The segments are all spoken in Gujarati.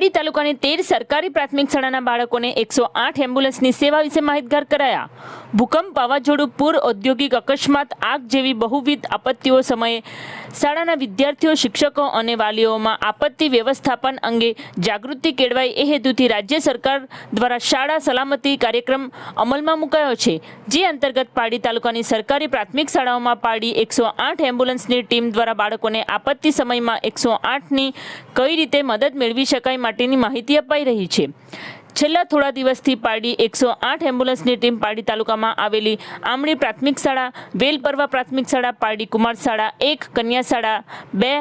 પાડી તાલુકાની તેર સરકારી પ્રાથમિક શાળાના બાળકોને એકસો આઠ એમ્બ્યુલન્સની સેવા વિશે માહિતગાર કરાયા. ભૂકંપ વાવાઝોડું પૂર, ઔદ્યોગિક અકસ્માત, આગ જેવી બહુવિધ આપત્તિઓ સમયે શાળાના વિદ્યાર્થીઓ, શિક્ષકો અને વાલીઓમાં આપત્તિ વ્યવસ્થાપન અંગે જાગૃતિ કેળવાય એ હેતુથી રાજ્ય સરકાર દ્વારા શાળા સલામતી કાર્યક્રમ અમલમાં મુકાયો છે, જે અંતર્ગત પાડી તાલુકાની સરકારી પ્રાથમિક શાળાઓમાં પાડી એકસો આઠ એમ્બ્યુલન્સની ટીમ દ્વારા બાળકોને આપત્તિ સમયમાં એકસો આઠની કઈ રીતે મદદ મેળવી શકાય માટેની માહિતી અપાઈ રહી છે. છેલ્લા થોડા દિવસથી પારડી એકસો આઠ એમ્બ્યુલન્સની ટીમ પારડી તાલુકામાં આવેલી આમણી પ્રાથમિક શાળા, વેલપરવા પ્રાથમિક શાળા, પારડી કુમાર શાળા, એક કન્યા શાળા, બે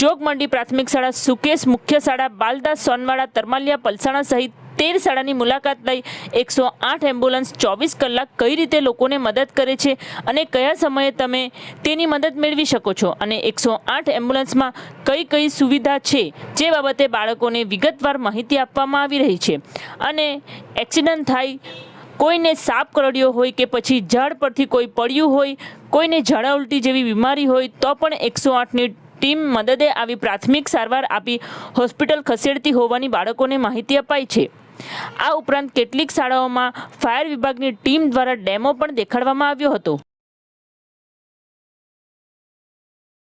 જોગમંડી પ્રાથમિક શાળા સુકેશ, મુખ્ય શાળા બાલદાસ, સોનવાડા, તરમાલિયા, પલસાણા સહિત તેર શાળાની મુલાકાત લઈ એકસો આઠ એમ્બ્યુલન્સ ચોવીસ કલાક કઈ રીતે લોકોને મદદ કરે છે અને કયા સમયે તમે તેની મદદ મેળવી શકો છો અને એકસો આઠ એમ્બ્યુલન્સમાં કઈ કઈ સુવિધા છે જે બાબતે બાળકોને વિગતવાર માહિતી આપવામાં આવી રહી છે. અને એક્સિડન્ટ થાય, કોઈને સાપ કરડ્યો હોય કે પછી ઝાડ પરથી કોઈ પડ્યું હોય, કોઈને ઝાડા ઉલટી જેવી બીમારી હોય તો પણ એકસો આઠની ટીમ મદદે આવી પ્રાથમિક સારવાર આપી હોસ્પિટલ ખસેડતી હોવાની બાળકોને માહિતી અપાઈ છે. આ ઉપરાંત કેટલીક શાળાઓમાં ફાયર વિભાગની ટીમ દ્વારા ડેમો પણ દેખાડવામાં આવ્યો હતો.